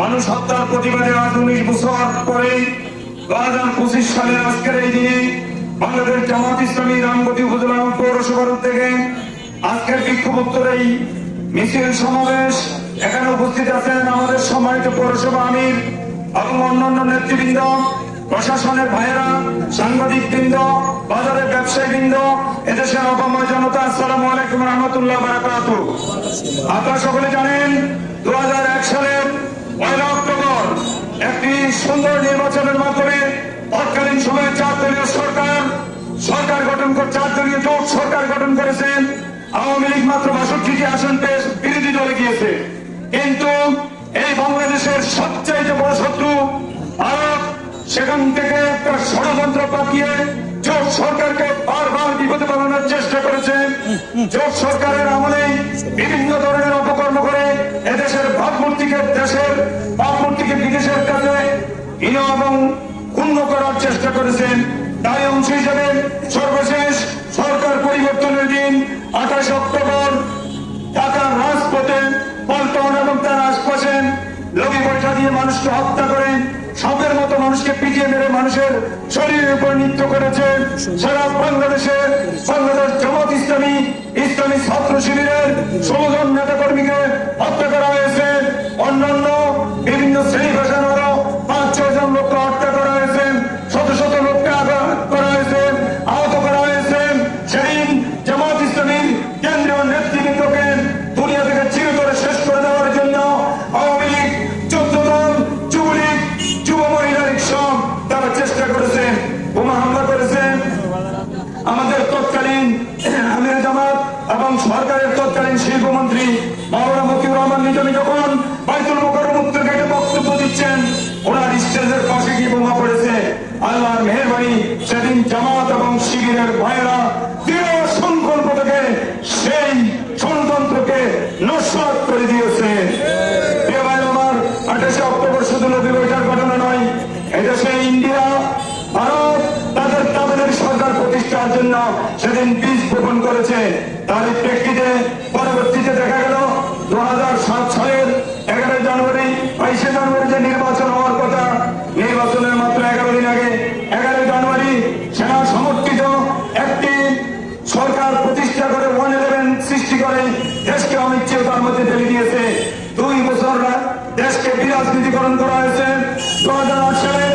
মানুষ হত্যার প্রতিবাদে আজ উনিশ বছর পরে দু হাজার পঁচিশ সালের আজকের এই দিনে বাংলাদেশ জামাত ইসলামী রামগতি উপজেলা পৌরসভার থেকে আজকের বিক্ষোভোত্তর এই মিছিল সমাবেশ। এখানে উপস্থিত আছেন আমাদের সম্মানিত পৌরসভা আমির এবং অন্যান্য নেতৃবৃন্দ। প্রশাসনের ভাইয়েরা সাংবাদিক বৃন্দ বাজারের ব্যবসায়ী বৃন্দ এদেশের অবময় জনতা, আসসালাম আলাইকুম রহমতুল্লাহ বারাকাত আপনারা সকলে জানেন দু সালের পয়লা অক্টোবর একটি সুন্দর নির্বাচনের মাধ্যমে তৎকালীন সময়ে চার দলীয় সরকার সরকার গঠন করে, চার দলীয় জোট সরকার গঠন করেছেন আওয়ামী লীগ মাত্র বাষট্টিটি আসন পেয়ে বিরোধী দলে গিয়েছে। কিন্তু এই বাংলাদেশের সবচাইতে বড় শত্রু সেখান থেকে একটা ষড়যন্ত্র পাকিয়ে জোট সরকারকে বারবার বিপদে বানানোর চেষ্টা করেছে। জোট সরকারের আমলে বিভিন্ন ধরনের অপকর্ম করে এদেশের ভাবমূর্তিকে দেশের ভাবমূর্তিকে বিদেশের কাছে হীন এবং ক্ষুণ্ণ করার চেষ্টা করেছেন তাই অংশ হিসেবে সর্বশেষ সরকার পরিবর্তনের দিন, আঠাশ অক্টোবর, ঢাকার রাজপথে পল্টন এবং তার আশপাশে লগি বৈঠা দিয়ে মানুষকে হত্যা করে সাপের মতো মানুষকে পিটিয়ে মেরে মানুষের শরীরের উপর নৃত্য করেছে। সারা বাংলাদেশে বাংলাদেশ জামাত ইসলামী ইসলামী ছাত্র শিবিরের ষোলো জন নেতা কর্মীকে হত্যা সরকারের তৎকালীন শিল্পমন্ত্রী মাওলানা মকিউর রহমান নিজামী যখন বাইতুল মোকাররম উত্তর গেটে বক্তব্য দিচ্ছেন। ওনার স্টেজের পাশে গিয়ে বোমা পড়েছে। আল্লাহর মেহরবানি সেদিন জামাত এবং শিবিরের ভাইয়েরা দৃঢ় সংকল্প থেকে সেই ষড়যন্ত্রকে করে দিয়েছে। আঠাশে অক্টোবর শুধু নদী বৈঠার ঘটনা নয়, এদেশে ইন্ডিয়া, ভারত, তাদের তাদের সরকার প্রতিষ্ঠার জন্য সেদিন করেছে তার প্রেক্ষিতে পরবর্তীতে দেখা গেল দু সালের এগারো জানুয়ারি, বাইশে জানুয়ারি যে নির্বাচন হওয়ার কথা নির্বাচনের মাত্র এগারো দিন আগে এগারো জানুয়ারি সেনা সমর্থিত একটি সরকার প্রতিষ্ঠা করে ওয়ান ইলেভেন সৃষ্টি করে, দেশকে অনিশ্চয়তার মধ্যে ফেলে দিয়েছে। দুই বছর দেশকে বিরাজনীতিকরণ করা হয়েছে। দু হাজার আট সালের